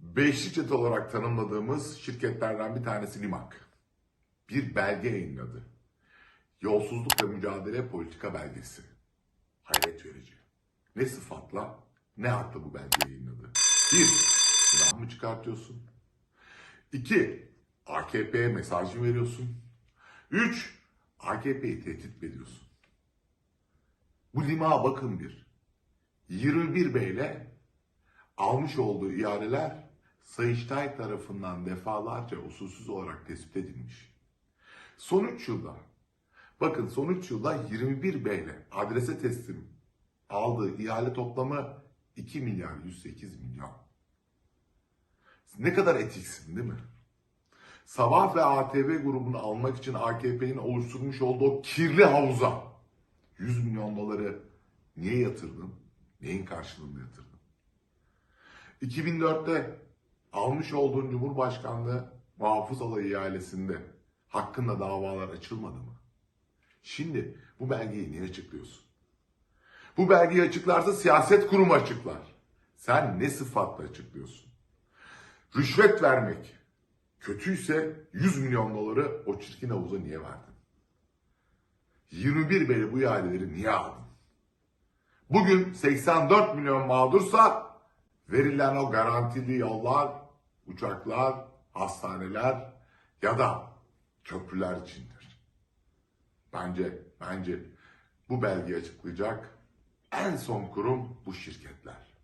Beşli çete olarak tanımladığımız şirketlerden bir tanesi Limak. Bir belge yayınladı. Yolsuzlukla Mücadele Politika Belgesi. Hayret verici. Ne sıfatla, ne hakla bu belgeyi yayınladı? Bir, silah mı çıkartıyorsun? İki, AKP'ye mesaj mı veriyorsun? Üç, AKP'yi tehdit mi ediyorsun? Bu limağa bakın bir. 21 beyle almış olduğu ihaleler Sayıştay tarafından defalarca usulsüz olarak tespit edilmiş. Son 3 yılda, bakın son 3 yılda 21 beyle adrese teslim aldığı ihale toplamı 2 milyar 108 milyon. Ne kadar etiksin değil mi? Sabah ve ATV grubunu almak için AKP'nin oluşturmuş olduğu kirli havuza 100 milyon doları niye yatırdın? Neyin karşılığında yatırdın? 2004'te almış olduğun Cumhurbaşkanlığı muhafız alayı ihalesinde hakkında davalar açılmadı mı? Şimdi bu belgeyi niye açıklıyorsun? Bu belgeyi açıklarsa siyaset kurumu açıklar. Sen ne sıfatla açıklıyorsun? Rüşvet vermek kötüyse 100 milyon doları o çirkin havuza niye verdin? 21 beri bu ihaleleri niye aldın? Bugün 84 milyon mağdursa verilen o garantili yollar, uçaklar, hastaneler ya da köprüler içindir. Bence, bence bu belgeyi açıklayacak en son kurum bu şirketler.